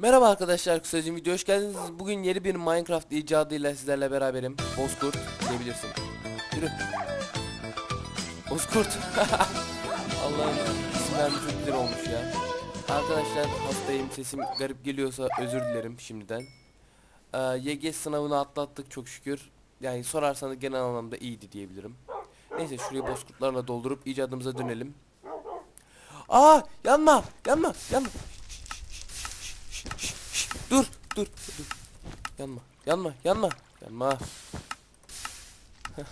Merhaba arkadaşlar kısacığım video hoş geldiniz. Bugün yeni bir Minecraft icadıyla sizlerle beraberim. Bozkurt diyebilirsin. Yürü. Bozkurt. Allah'ım isimler çok güzel olmuş ya. Arkadaşlar hastayım sesim garip geliyorsa özür dilerim şimdiden. Ee, YG sınavını atlattık çok şükür. Yani sorarsanız genel anlamda iyiydi diyebilirim. Neyse şurayı bozkurtlarla doldurup icadımıza dönelim. Aa yanma yanma yanma. Dur, dur, dur. Yanma, yanma, yanma, yanma.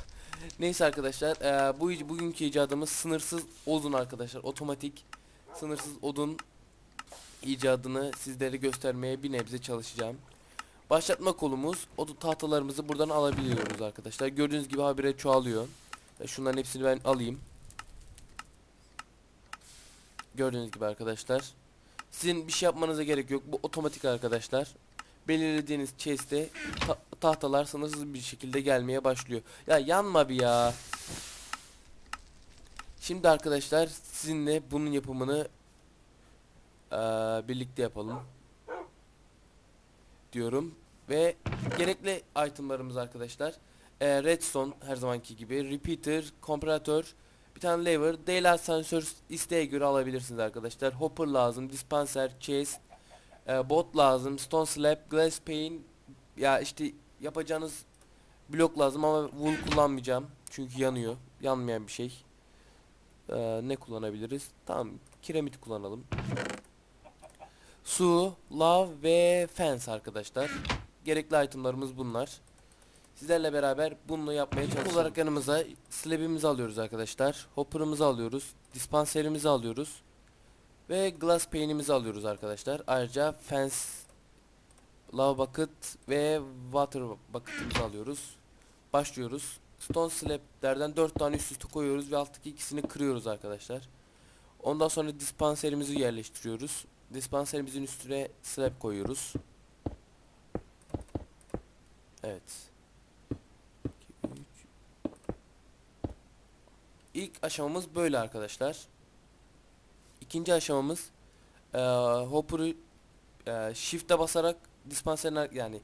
Neyse arkadaşlar, eee, bu bugünkü icadımız sınırsız odun arkadaşlar. Otomatik sınırsız odun icadını sizlere göstermeye bir nebze çalışacağım. Başlatma kolumuz, odun tahtalarımızı buradan alabiliyoruz arkadaşlar. Gördüğünüz gibi habire çoğalıyor. E, Şunların hepsini ben alayım. Gördüğünüz gibi arkadaşlar. Sizin bir şey yapmanıza gerek yok. Bu otomatik arkadaşlar. Belirlediğiniz chest'e ta- tahtalar sınırsız bir şekilde gelmeye başlıyor. Ya yanma bir ya. Şimdi arkadaşlar sizinle bunun yapımını eee, birlikte yapalım. Diyorum. Ve gerekli itemlarımız arkadaşlar. Eee, redstone her zamanki gibi. Repeater, komparatör, bir tane lever, daylight sensör isteğe göre alabilirsiniz arkadaşlar. Hopper lazım, dispenser, chest, e, bot lazım, stone slab, glass pane. Ya işte yapacağınız blok lazım ama wool kullanmayacağım. Çünkü yanıyor. Yanmayan bir şey. E, ne kullanabiliriz? Tamam, kiremit kullanalım. Su, lav ve fence arkadaşlar. Gerekli itemlarımız bunlar. Sizlerle beraber bunu yapmaya. İlk olarak yanımıza slab'imizi alıyoruz arkadaşlar. Hopper'ımızı alıyoruz. Dispenserimizi alıyoruz. Ve glass pane'imizi alıyoruz arkadaşlar. Ayrıca fence, lava bucket ve water bucket'ımızı alıyoruz. Başlıyoruz. Stone slab'lerden 4 tane üst üste koyuyoruz ve alttaki ikisini kırıyoruz arkadaşlar. Ondan sonra dispenserimizi yerleştiriyoruz. Dispenserimizin üstüne slab koyuyoruz. Evet. İlk aşamamız böyle arkadaşlar. İkinci aşamamız eee hopper'ı eee, shift'e basarak dispenserin ar- yani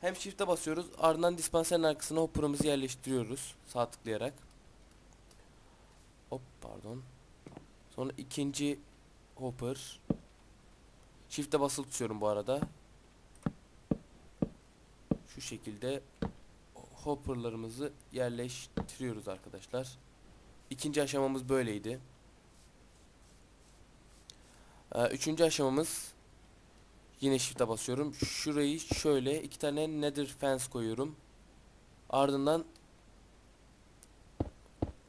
hem shift'e basıyoruz ardından dispenserin arkasına hopper'ımızı yerleştiriyoruz sağ tıklayarak. Hop pardon. Sonra ikinci hopper shift'e basılı tutuyorum bu arada. Şu şekilde hopper'larımızı yerleştiriyoruz arkadaşlar. İkinci aşamamız böyleydi. Ee, üçüncü aşamamız yine shift'e basıyorum. Şurayı şöyle iki tane nether fence koyuyorum. Ardından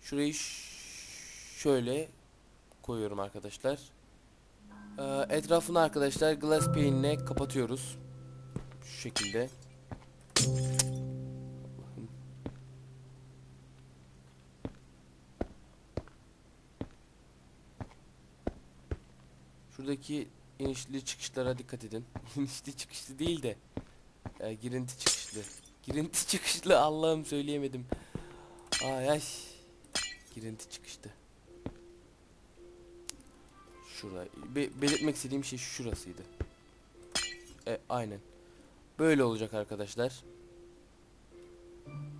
şurayı şöyle koyuyorum arkadaşlar. Ee, etrafını arkadaşlar glass pane ile kapatıyoruz. Şu şekilde. Şuradaki inişli çıkışlara dikkat edin. İnişli çıkışlı değil de e, girinti çıkışlı. Girinti çıkışlı Allah'ım söyleyemedim. Ay ay. Girinti çıkışlı. Şura. Be- belirtmek istediğim şey şurasıydı. E, aynen. Böyle olacak arkadaşlar.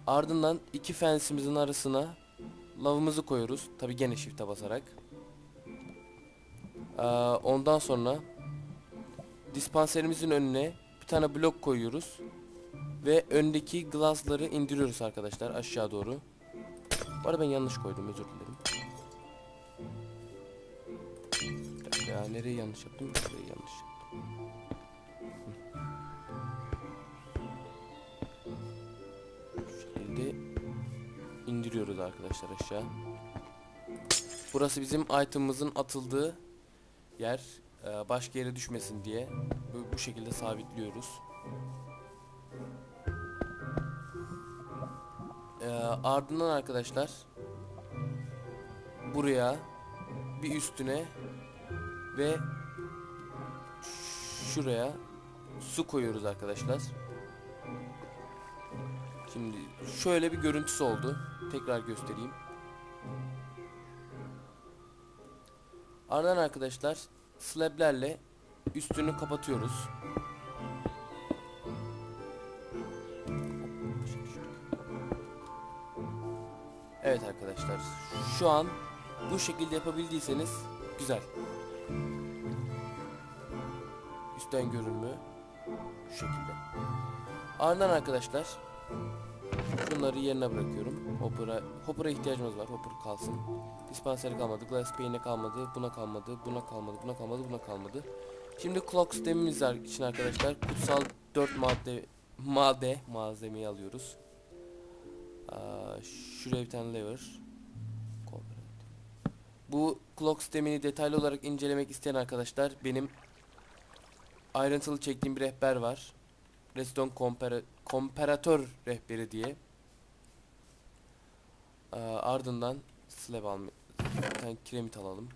Ardından iki fensimizin arasına lavımızı koyuyoruz. Tabi gene shift'e basarak. Ee, ondan sonra dispanserimizin önüne bir tane blok koyuyoruz ve öndeki glassları indiriyoruz arkadaşlar aşağı doğru. Bu arada ben yanlış koydum özür dilerim. Ya nereye yanlış yaptım? Şurayı yanlış yaptım. Şekilde indiriyoruz arkadaşlar aşağı. Burası bizim item'ımızın atıldığı yer e, başka yere düşmesin diye bu, şekilde sabitliyoruz. E, ardından arkadaşlar buraya bir üstüne ve şuraya su koyuyoruz arkadaşlar. Şimdi şöyle bir görüntüsü oldu. Tekrar göstereyim. Ardından arkadaşlar slablerle üstünü kapatıyoruz. Evet arkadaşlar şu an bu şekilde yapabildiyseniz güzel. Üstten görünümü şu şekilde. Ardından arkadaşlar Bunları yerine bırakıyorum. Hopper'a Hopper'a ihtiyacımız var. Hopper kalsın. Dispenser'e kalmadı. Glass Pane'e kalmadı. Buna kalmadı. Buna kalmadı. Buna kalmadı. Buna kalmadı. Şimdi clock sistemimiz için arkadaşlar kutsal 4 madde madde malzemeyi alıyoruz. Aa, şuraya bir tane lever. Bu clock sistemini detaylı olarak incelemek isteyen arkadaşlar benim ayrıntılı çektiğim bir rehber var. Redstone kompara komparatör rehberi diye. Aa, ardından slab alma bir kiremit alalım.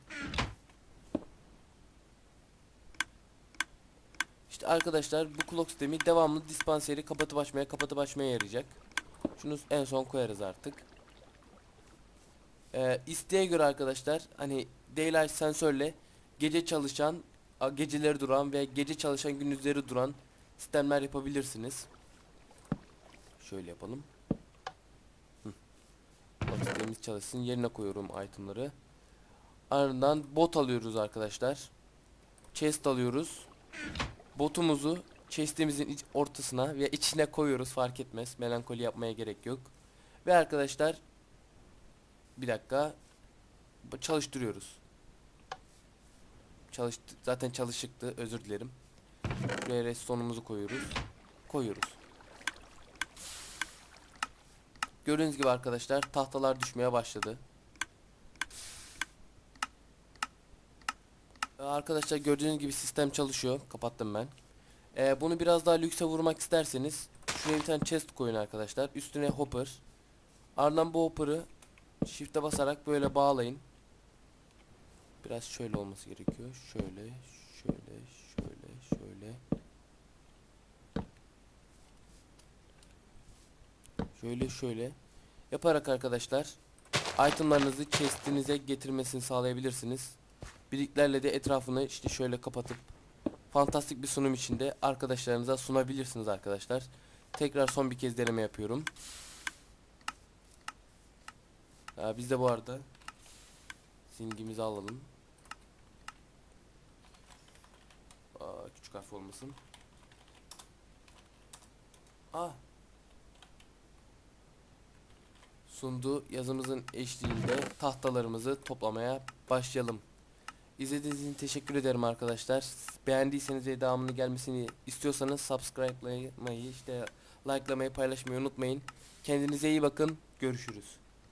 İşte arkadaşlar bu clock sistemi devamlı dispanseri kapatıp açmaya kapatıp açmaya yarayacak. Şunu en son koyarız artık. Ee, isteğe göre arkadaşlar hani daylight sensörle gece çalışan, geceleri duran ve gece çalışan gündüzleri duran sistemler yapabilirsiniz. Şöyle yapalım. Sistemimiz çalışsın. Yerine koyuyorum itemları. Ardından bot alıyoruz arkadaşlar. Chest alıyoruz. Botumuzu chest'imizin ortasına ve içine koyuyoruz fark etmez. Melankoli yapmaya gerek yok. Ve arkadaşlar bir dakika çalıştırıyoruz. Çalıştı zaten çalışıktı özür dilerim. Buraya restonumuzu koyuyoruz. Koyuyoruz. Gördüğünüz gibi arkadaşlar tahtalar düşmeye başladı. Ee, Arkadaşlar gördüğünüz gibi sistem çalışıyor. Kapattım ben. Ee, bunu biraz daha lükse vurmak isterseniz şuraya bir tane chest koyun arkadaşlar. Üstüne hopper. Ardından bu hopper'ı shift'e basarak böyle bağlayın. Biraz şöyle olması gerekiyor. Şöyle, şöyle, şöyle. Şöyle şöyle yaparak arkadaşlar itemlarınızı chest'inize getirmesini sağlayabilirsiniz. Birliklerle de etrafını işte şöyle kapatıp fantastik bir sunum içinde arkadaşlarınıza sunabilirsiniz arkadaşlar. Tekrar son bir kez deneme yapıyorum. Ha, biz de bu arada simgimizi alalım. Aa, küçük harf olmasın. Ah sunduğu yazımızın eşliğinde tahtalarımızı toplamaya başlayalım. İzlediğiniz için teşekkür ederim arkadaşlar. Beğendiyseniz ve devamını gelmesini istiyorsanız subscribe'lamayı işte likelamayı paylaşmayı unutmayın. Kendinize iyi bakın. Görüşürüz.